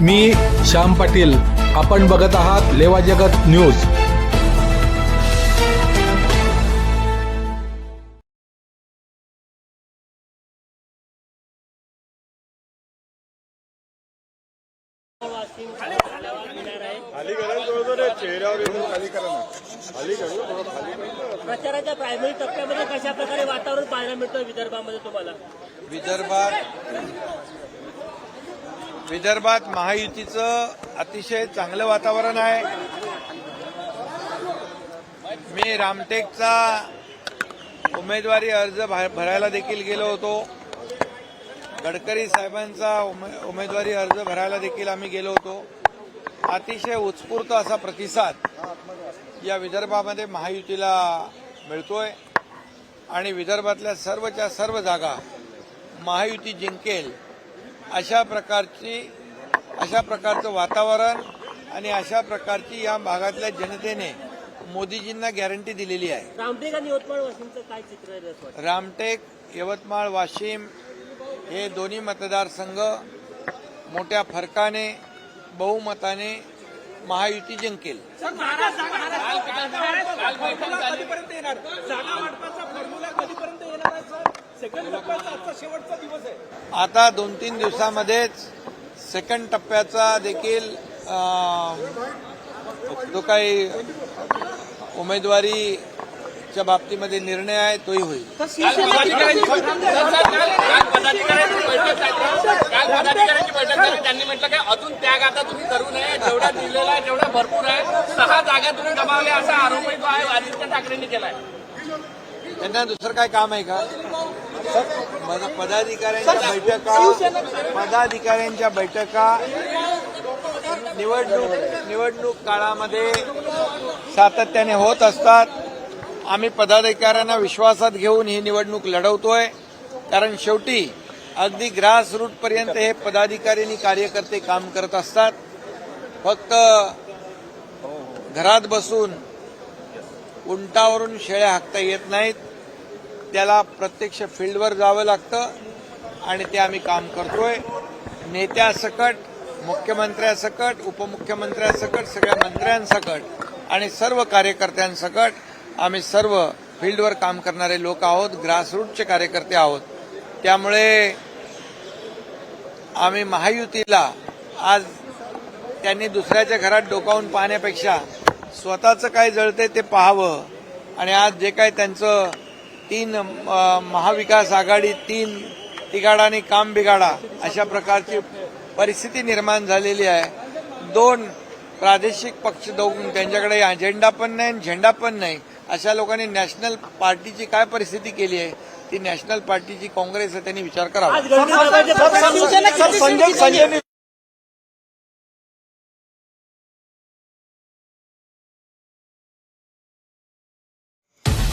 मी श्याम पाटील. आपण बघत आहात लेवा जगत न्यूज. प्रचाराच्या प्रायमरी टप्प्यामध्ये कशा प्रकारे वातावरण पाहायला मिळतं विदर्भामध्ये तुम्हाला? विदर्भात विदर्भात महायुतीचं अतिशय चांगलं वातावरण आहे. मी रामटेकचा उमेदवारी अर्ज भरायला देखील गेलो होतो. गडकरी साहेबांचा उमे- उमेदवारी अर्ज भरायला देखील आम्ही गेलो होतो. अतिशय उत्स्फूर्त असा प्रतिसाद या विदर्भामध्ये महायुतीला मिळतोय. आणि विदर्भातल्या सर्वच्या सर्व जागा महायुती जिंकेल अशा प्रकारची अशा प्रकारचं वातावरण आणि अशा प्रकारची या भागातल्या जनतेने मोदीजींना गॅरंटी दिलेली आहे रामटेक आणि यवतमाळ वाशिमचं काय चित्र आहे? रामटेक यवतमाळ वाशिम हे दोन्ही मतदारसंघ मोठ्या फरकाने बहुमताने महायुती जिंकेल आता दोन तीन दिवसामध्येच सेकंड टप्प्याचा देखील जो काही उमेदवारीच्या बाबतीमध्ये निर्णय आहे तोही होईल. त्यांनी म्हटलं की अजून त्याग आता तुम्ही करू नये. जेवढा दिलेला आहे जेवढा भरपूर आहे. सहा जागा तुम्ही गमावल्या असा आरोपही जो आहे आदित्य ठाकरेंनी केलाय. त्यांना दुसरं काय काम आहे का? पदाधिकाऱ्यांच्या बैठका पदाधिकाऱ्यांच्या बैठका निवडणूक निवडणूक काळामध्ये सातत्याने होत असतात. आम्ही पदाधिकाऱ्यांना विश्वासात घेऊन ही निवडणूक लढवतोय. कारण शेवटी अगदी ग्रास रूट पर्यंत हे पदाधिकारी आणि कार्यकर्ते काम करत असतात. फक्त घरात बसून उंटावरून शेळ्या हाकता येत नाहीत. त्याला प्रत्यक्ष फील्डवर जावं लागतं आणि ते आम्ही काम करतोय. नेत्यासकट मुख्यमंत्र्यासकट उपमुख्यमंत्र्यासकट सगळ्या मंत्र्यांसकट आणि सर्व कार्यकर्त्यांसकट आम्ही सर्व फील्डवर काम करणारे लोक आहोत ग्रासरूटचे कार्यकर्ते आहोत. त्यामुळे आम्ही महायुतीला आज त्यांनी दुसऱ्याच्या घरात डोकावून पाहण्यापेक्षा स्वतःचं काय जळते ते पाहावं आणि आज जे काय त्यांचं तीन महाविकास आघाडी तीन तिघाडा आणि काम बिघाडा अशा प्रकारची परिस्थिती निर्माण झालेली आहे. दोन प्रादेशिक पक्ष दोन त्यांच्याकडे अजेंडा पण नाही आणि झेंडा पण नाही. अशा लोकांनी नॅशनल पार्टीची काय परिस्थिती केली आहे? ती नॅशनल पार्टीची काँग्रेस आहे त्यांनी विचार करावा.